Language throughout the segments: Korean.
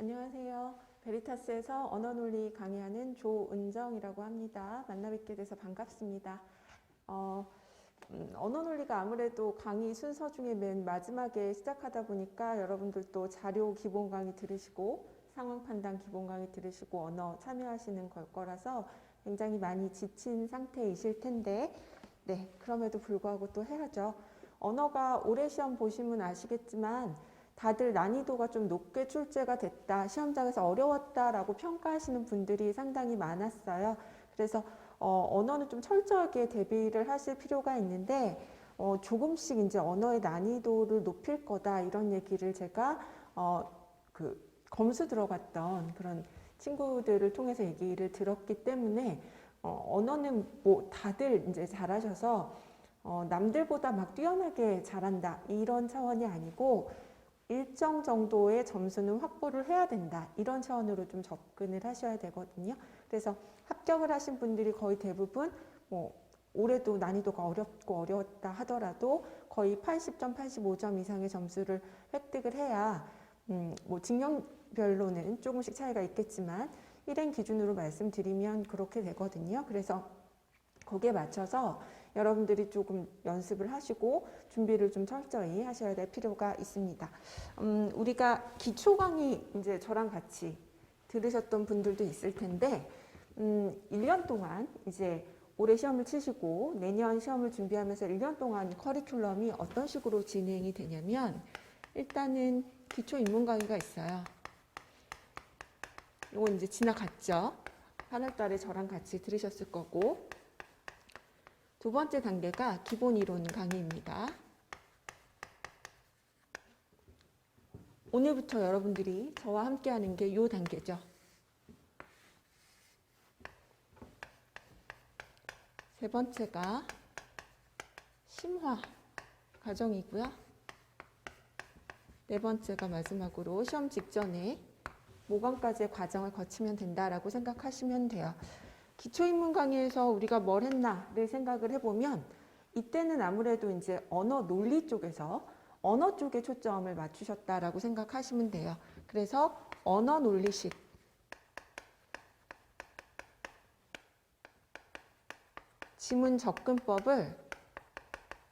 안녕하세요. 베리타스에서 언어논리 강의하는 조은정이라고 합니다. 만나 뵙게 돼서 반갑습니다. 어, 음, 언어논리가 아무래도 강의 순서 중에 맨 마지막에 시작하다 보니까 여러분들도 자료 기본 강의 들으시고 상황 판단 기본 강의 들으시고 언어 참여하시는 걸 거라서 굉장히 많이 지친 상태이실 텐데 네, 그럼에도 불구하고 또 해야죠. 언어가 올해 시험 보시면 아시겠지만 다들 난이도가 좀 높게 출제가 됐다, 시험장에서 어려웠다라고 평가하시는 분들이 상당히 많았어요. 그래서 어, 언어는 좀 철저하게 대비를 하실 필요가 있는데 어, 조금씩 이제 언어의 난이도를 높일 거다 이런 얘기를 제가 어, 그 검수 들어갔던 그런 친구들을 통해서 얘기를 들었기 때문에 어, 언어는 뭐 다들 이제 잘하셔서 어, 남들보다 막 뛰어나게 잘한다 이런 차원이 아니고 일정 정도의 점수는 확보를 해야 된다 이런 차원으로 좀 접근을 하셔야 되거든요. 그래서 합격을 하신 분들이 거의 대부분 뭐 올해도 난이도가 어렵고 어려웠다 하더라도 거의 80점, 85점 이상의 점수를 획득을 해야 음, 뭐 직영별로는 조금씩 차이가 있겠지만 일행 기준으로 말씀드리면 그렇게 되거든요. 그래서 거기에 맞춰서 여러분들이 조금 연습을 하시고 준비를 좀 철저히 하셔야 될 필요가 있습니다. 음, 우리가 기초 강의 이제 저랑 같이 들으셨던 분들도 있을 텐데, 음, 1년 동안 이제 올해 시험을 치시고 내년 시험을 준비하면서 1년 동안 커리큘럼이 어떤 식으로 진행이 되냐면, 일단은 기초 입문 강의가 있어요. 이건 이제 지나갔죠. 8월 달에 저랑 같이 들으셨을 거고, 두 번째 단계가 기본 이론 강의입니다. 오늘부터 여러분들이 저와 함께 하는 게 이 단계죠. 세 번째가 심화 과정이고요. 네 번째가 마지막으로 시험 직전에 모강까지의 과정을 거치면 된다라고 생각하시면 돼요. 기초인문 강의에서 우리가 뭘 했나를 생각을 해보면 이때는 아무래도 이제 언어 논리 쪽에서 언어 쪽에 초점을 맞추셨다라고 생각하시면 돼요. 그래서 언어 논리식 지문 접근법을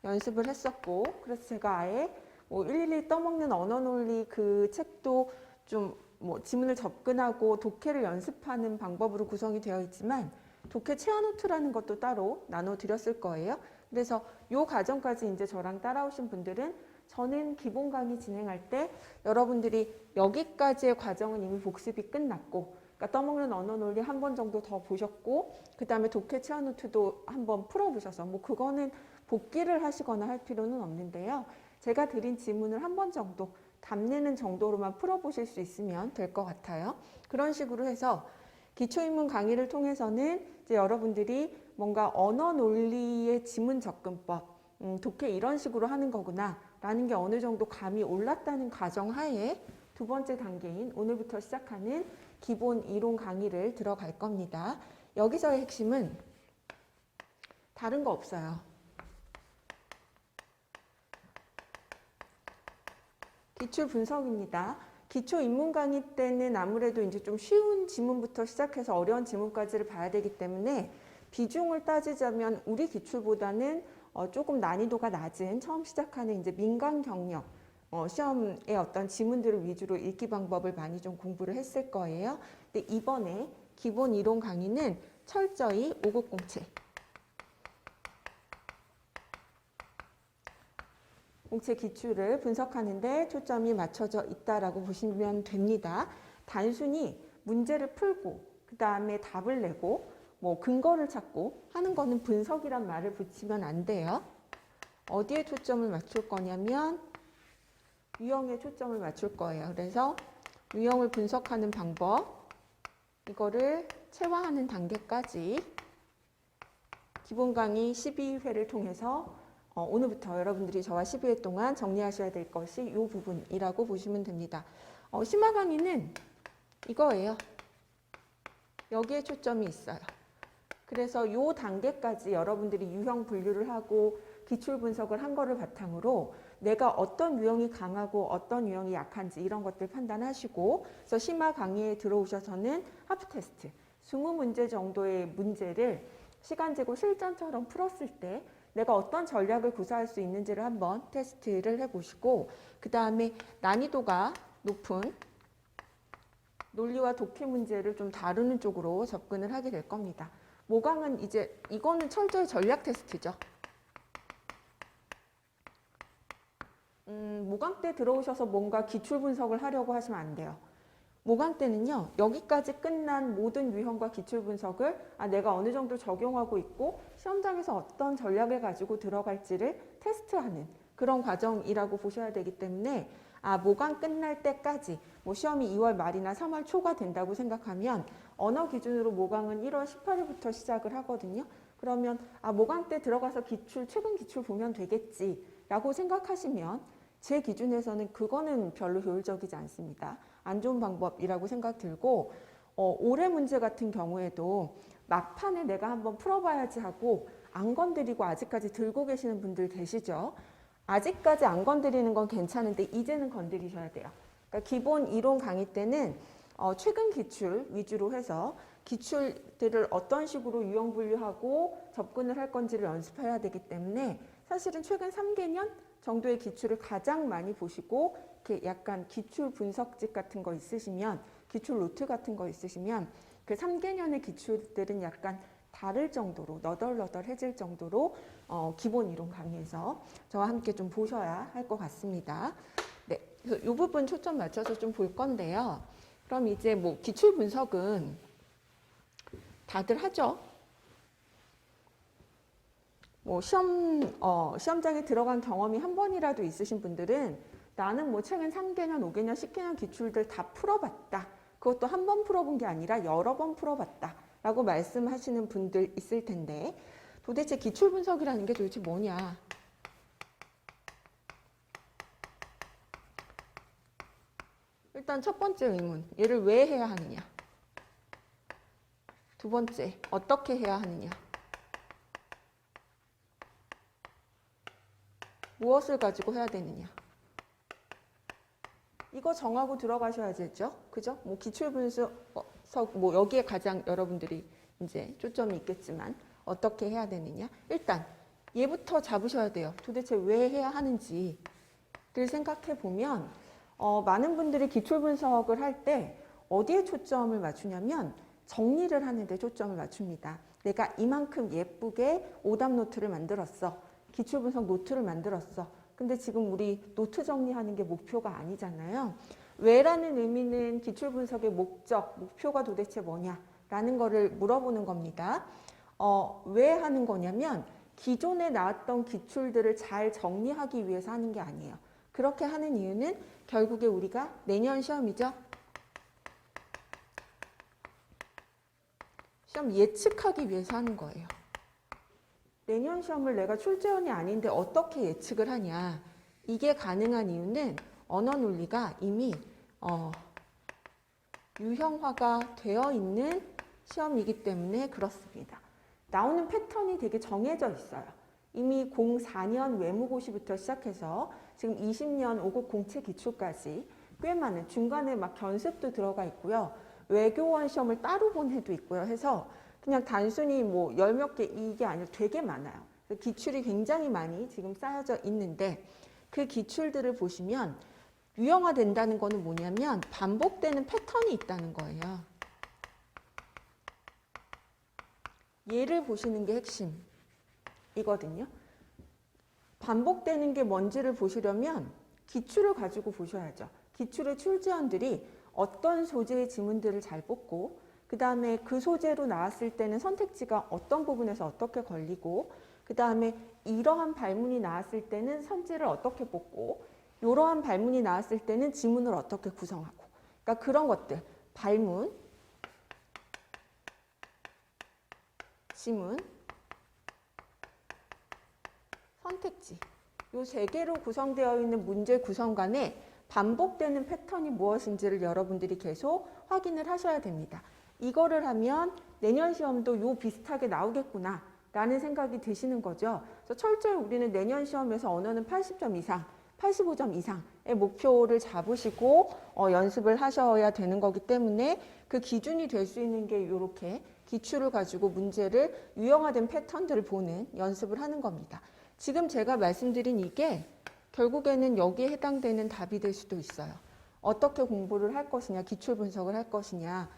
연습을 했었고 그래서 제가 아예 뭐 일일이 떠먹는 언어 논리 그 책도 좀 뭐 지문을 접근하고 독해를 연습하는 방법으로 구성이 되어 있지만 독해 체화 노트라는 것도 따로 나눠 드렸을 거예요. 그래서 요 과정까지 이제 저랑 따라오신 분들은 저는 기본 강의 진행할 때 여러분들이 여기까지의 과정은 이미 복습이 끝났고 그러니까 떠먹는 언어 논리 한 번 정도 더 보셨고 그 다음에 독해 체화 노트도 한번 풀어 보셔서 뭐 그거는 복기를 하시거나 할 필요는 없는데요. 제가 드린 지문을 한 번 정도 답내는 정도로만 풀어보실 수 있으면 될 것 같아요. 그런 식으로 해서 기초인문 강의를 통해서는 이제 여러분들이 뭔가 언어 논리의 지문 접근법, 음, 독해 이런 식으로 하는 거구나 라는 게 어느 정도 감이 올랐다는 가정 하에 두 번째 단계인 오늘부터 시작하는 기본 이론 강의를 들어갈 겁니다. 여기서의 핵심은 다른 거 없어요. 기출 분석입니다. 기초 입문 강의 때는 아무래도 이제 좀 쉬운 지문부터 시작해서 어려운 지문까지를 봐야 되기 때문에 비중을 따지자면 우리 기출보다는 어 조금 난이도가 낮은 처음 시작하는 이제 민간 경력 어 시험의 어떤 지문들을 위주로 읽기 방법을 많이 좀 공부를 했을 거예요. 근데 이번에 기본 이론 강의는 철저히 5007공 채 기출을 분석하는데 초점이 맞춰져 있다라고 보시면 됩니다. 단순히 문제를 풀고 그 다음에 답을 내고 뭐 근거를 찾고 하는 거는 분석이란 말을 붙이면 안 돼요. 어디에 초점을 맞출 거냐면 유형에 초점을 맞출 거예요. 그래서 유형을 분석하는 방법 이거를 체화하는 단계까지 기본 강의 12회를 통해서 어, 오늘부터 여러분들이 저와 12회 동안 정리하셔야 될 것이 이 부분이라고 보시면 됩니다. 어, 심화 강의는 이거예요. 여기에 초점이 있어요. 그래서 이 단계까지 여러분들이 유형 분류를 하고 기출 분석을 한 거를 바탕으로 내가 어떤 유형이 강하고 어떤 유형이 약한지 이런 것들 판단하시고 그래서 심화 강의에 들어오셔서는 하프 테스트 20문제 정도의 문제를 시간 재고 실전처럼 풀었을 때 내가 어떤 전략을 구사할 수 있는지를 한번 테스트를 해보시고 그 다음에 난이도가 높은 논리와 독해 문제를 좀 다루는 쪽으로 접근을 하게 될 겁니다. 모강은 이제 이거는 철저히 전략 테스트죠. 음, 모강 때 들어오셔서 뭔가 기출 분석을 하려고 하시면 안 돼요. 모강 때는요, 여기까지 끝난 모든 유형과 기출 분석을 아, 내가 어느 정도 적용하고 있고 시험장에서 어떤 전략을 가지고 들어갈지를 테스트하는 그런 과정이라고 보셔야 되기 때문에 아, 모강 끝날 때까지 뭐 시험이 2월 말이나 3월 초가 된다고 생각하면 언어 기준으로 모강은 1월 18일부터 시작을 하거든요. 그러면 아, 모강 때 들어가서 기출 최근 기출 보면 되겠지라고 생각하시면 제 기준에서는 그거는 별로 효율적이지 않습니다. 안 좋은 방법이라고 생각 들고 어, 올해 문제 같은 경우에도 막판에 내가 한번 풀어봐야지 하고 안 건드리고 아직까지 들고 계시는 분들 계시죠. 아직까지 안 건드리는 건 괜찮은데 이제는 건드리셔야 돼요. 그러니까 기본 이론 강의 때는 어, 최근 기출 위주로 해서 기출들을 어떤 식으로 유형 분류하고 접근을 할 건지를 연습해야 되기 때문에 사실은 최근 3개년 정도의 기출을 가장 많이 보시고 이렇게 약간 기출 분석집 같은 거 있으시면 기출 노트 같은 거 있으시면 그 3개년의 기출들은 약간 다를 정도로 너덜너덜해질 정도로 어, 기본 이론 강의에서 저와 함께 좀 보셔야 할 것 같습니다. 네, 그래서 이 부분 초점 맞춰서 좀 볼 건데요. 그럼 이제 뭐 기출 분석은 다들 하죠. 뭐 시험 어, 시험장에 들어간 경험이 한 번이라도 있으신 분들은 나는 뭐 최근 3개년, 5개년, 10개년 기출들 다 풀어봤다. 그것도 한 번 풀어본 게 아니라 여러 번 풀어봤다. 라고 말씀하시는 분들 있을 텐데 도대체 기출 분석이라는 게 도대체 뭐냐? 일단 첫 번째 의문, 얘를 왜 해야 하느냐? 두 번째, 어떻게 해야 하느냐? 무엇을 가지고 해야 되느냐? 이거 정하고 들어가셔야겠죠? 그죠? 뭐 기출 분석, 뭐 여기에 가장 여러분들이 이제 초점이 있겠지만 어떻게 해야 되느냐? 일단 얘부터 잡으셔야 돼요. 도대체 왜 해야 하는지를 생각해 보면 어, 많은 분들이 기출 분석을 할 때 어디에 초점을 맞추냐면 정리를 하는 데 초점을 맞춥니다. 내가 이만큼 예쁘게 오답 노트를 만들었어. 기출 분석 노트를 만들었어. 근데 지금 우리 노트 정리하는 게 목표가 아니잖아요. 왜라는 의미는 기출 분석의 목적, 목표가 도대체 뭐냐 라는 거를 물어보는 겁니다. 어, 왜 하는 거냐면 기존에 나왔던 기출들을 잘 정리하기 위해서 하는 게 아니에요. 그렇게 하는 이유는 결국에 우리가 내년 시험이죠. 시험 예측하기 위해서 하는 거예요. 내년 시험을 내가 출제원이 아닌데 어떻게 예측을 하냐. 이게 가능한 이유는 언어 논리가 이미 어, 유형화가 되어 있는 시험이기 때문에 그렇습니다. 나오는 패턴이 되게 정해져 있어요. 이미 04년 외무고시부터 시작해서 지금 20년 5급 공채 기출까지 꽤 많은 중간에 막 견습도 들어가 있고요. 외교원 시험을 따로 본 해도 있고요. 해서 그냥 단순히 뭐 열 몇 개 이게 아니라 되게 많아요. 기출이 굉장히 많이 지금 쌓여져 있는데 그 기출들을 보시면 유형화 된다는 거는 뭐냐면 반복되는 패턴이 있다는 거예요. 얘를 보시는 게 핵심이거든요. 반복되는 게 뭔지를 보시려면 기출을 가지고 보셔야죠. 기출의 출제원들이 어떤 소재의 지문들을 잘 뽑고 그 다음에 그 소재로 나왔을 때는 선택지가 어떤 부분에서 어떻게 걸리고 그 다음에 이러한 발문이 나왔을 때는 선지를 어떻게 뽑고 이러한 발문이 나왔을 때는 지문을 어떻게 구성하고. 그러니까 그런 것들. 발문 지문 선택지. 이 세 개로 구성되어 있는 문제 구성간에 반복되는 패턴이 무엇인지를 여러분들이 계속 확인을 하셔야 됩니다. 이거를 하면 내년 시험도 요 비슷하게 나오겠구나 라는 생각이 드시는 거죠. 그래서 철저히 우리는 내년 시험에서 언어는 80점 이상 85점 이상의 목표를 잡으시고 어, 연습을 하셔야 되는 거기 때문에 그 기준이 될 수 있는 게 이렇게 기출을 가지고 문제를 유형화된 패턴들을 보는 연습을 하는 겁니다. 지금 제가 말씀드린 이게 결국에는 여기에 해당되는 답이 될 수도 있어요. 어떻게 공부를 할 것이냐, 기출 분석을 할 것이냐,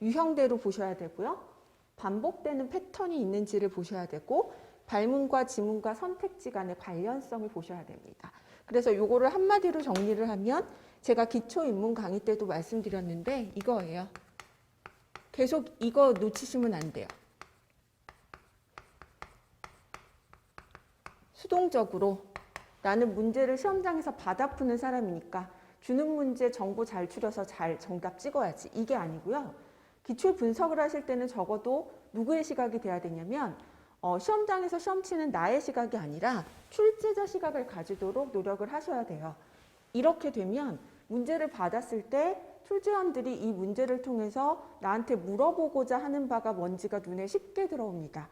유형대로 보셔야 되고요. 반복되는 패턴이 있는지를 보셔야 되고, 발문과 지문과 선택지 간의 관련성을 보셔야 됩니다. 그래서 요거를 한마디로 정리를 하면 제가 기초 입문 강의 때도 말씀드렸는데 이거예요. 계속 이거 놓치시면 안 돼요. 수동적으로 나는 문제를 시험장에서 받아 푸는 사람이니까 주는 문제 정보 잘 추려서 잘 정답 찍어야지. 이게 아니고요. 기출 분석을 하실 때는 적어도 누구의 시각이 돼야 되냐면 어, 시험장에서 시험 치는 나의 시각이 아니라 출제자 시각을 가지도록 노력을 하셔야 돼요. 이렇게 되면 문제를 받았을 때 출제원들이 이 문제를 통해서 나한테 물어보고자 하는 바가 뭔지가 눈에 쉽게 들어옵니다.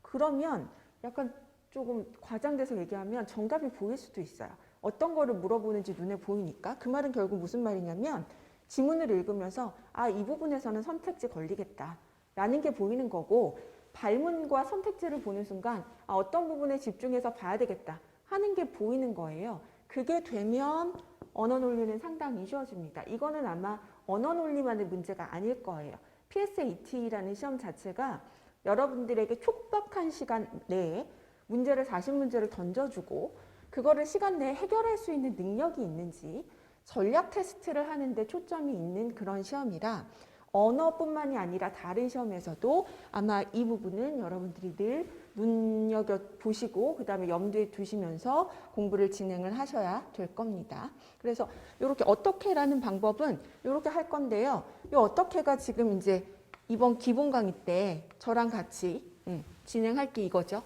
그러면 약간 조금 과장돼서 얘기하면 정답이 보일 수도 있어요. 어떤 거를 물어보는지 눈에 보이니까 그 말은 결국 무슨 말이냐면 지문을 읽으면서 아 이 부분에서는 선택지 걸리겠다 라는 게 보이는 거고 발문과 선택지를 보는 순간 아, 어떤 부분에 집중해서 봐야 되겠다 하는 게 보이는 거예요. 그게 되면 언어 논리는 상당히 쉬워집니다. 이거는 아마 언어 논리만의 문제가 아닐 거예요. PSAT라는 시험 자체가 여러분들에게 촉박한 시간 내에 문제를 40문제를 던져주고 그거를 시간 내에 해결할 수 있는 능력이 있는지 전략 테스트를 하는데 초점이 있는 그런 시험이라 언어뿐만이 아니라 다른 시험에서도 아마 이 부분은 여러분들이 늘 눈여겨 보시고 그 다음에 염두에 두시면서 공부를 진행을 하셔야 될 겁니다. 그래서 이렇게 어떻게라는 방법은 이렇게 할 건데요. 이 어떻게가 지금 이제 이번 기본 강의 때 저랑 같이 음, 진행할 게 이거죠.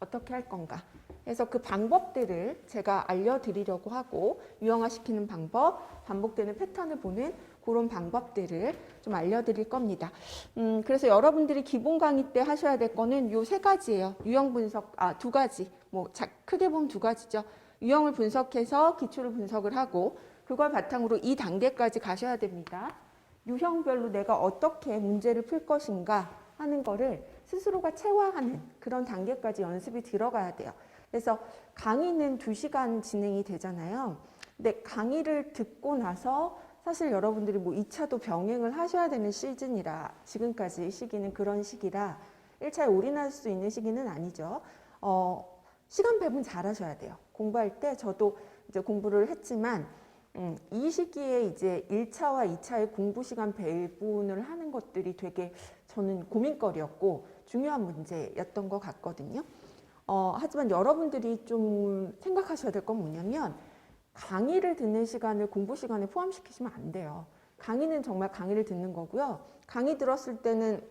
어떻게 할 건가? 그래서 그 방법들을 제가 알려드리려고 하고 유형화시키는 방법, 반복되는 패턴을 보는 그런 방법들을 좀 알려드릴 겁니다. 음, 그래서 여러분들이 기본 강의 때 하셔야 될 거는 요 세 가지예요. 유형 분석, 아, 두 가지. 뭐, 자, 크게 보면 두 가지죠. 유형을 분석해서 기출을 분석을 하고 그걸 바탕으로 이 단계까지 가셔야 됩니다. 유형별로 내가 어떻게 문제를 풀 것인가 하는 거를 스스로가 체화하는 그런 단계까지 연습이 들어가야 돼요. 그래서 강의는 두시간 진행이 되잖아요. 근데 강의를 듣고 나서 사실 여러분들이 뭐 2차도 병행을 하셔야 되는 시즌이라 지금까지 시기는 그런 시기라 1차에 올인할 수 있는 시기는 아니죠. 어, 시간 배분 잘 하셔야 돼요. 공부할 때 저도 이제 공부를 했지만 음, 이 시기에 이제 1차와 2차의 공부 시간 배분을 하는 것들이 되게 저는 고민거리였고 중요한 문제였던 것 같거든요. 어, 하지만 여러분들이 좀 생각하셔야 될 건 뭐냐면 강의를 듣는 시간을 공부 시간에 포함시키시면 안 돼요. 강의는 정말 강의를 듣는 거고요. 강의 들었을 때는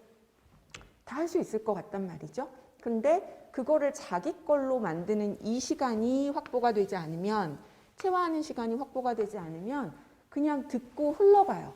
다 할 수 있을 것 같단 말이죠. 근데 그거를 자기 걸로 만드는 이 시간이 확보가 되지 않으면 체화하는 시간이 확보가 되지 않으면 그냥 듣고 흘러가요.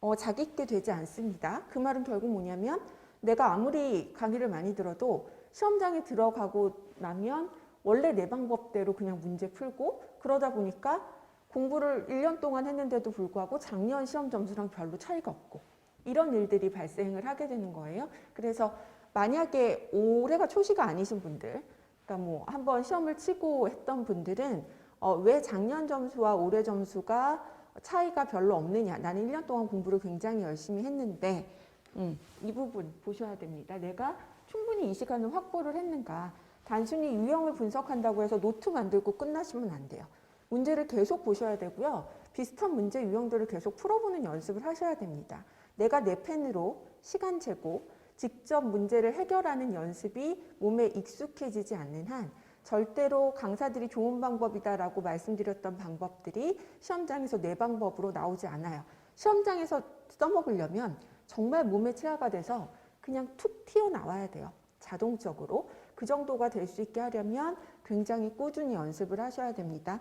어, 자기 게 되지 않습니다. 그 말은 결국 뭐냐면 내가 아무리 강의를 많이 들어도 시험장에 들어가고 나면 원래 내 방법대로 그냥 문제 풀고 그러다 보니까 공부를 1년 동안 했는데도 불구하고 작년 시험 점수랑 별로 차이가 없고 이런 일들이 발생을 하게 되는 거예요. 그래서 만약에 올해가 초시가 아니신 분들, 그러니까 뭐 한번 시험을 치고 했던 분들은 어, 왜 작년 점수와 올해 점수가 차이가 별로 없느냐. 나는 1년 동안 공부를 굉장히 열심히 했는데 음, 이 부분 보셔야 됩니다. 내가 충분히 이 시간을 확보를 했는가. 단순히 유형을 분석한다고 해서 노트 만들고 끝나시면 안 돼요. 문제를 계속 보셔야 되고요. 비슷한 문제 유형들을 계속 풀어보는 연습을 하셔야 됩니다. 내가 내 펜으로 시간 재고 직접 문제를 해결하는 연습이 몸에 익숙해지지 않는 한 절대로 강사들이 좋은 방법이다라고 말씀드렸던 방법들이 시험장에서 내 방법으로 나오지 않아요. 시험장에서 써먹으려면 정말 몸에 체화가 돼서 그냥 툭 튀어나와야 돼요. 자동적으로. 그 정도가 될 수 있게 하려면 굉장히 꾸준히 연습을 하셔야 됩니다.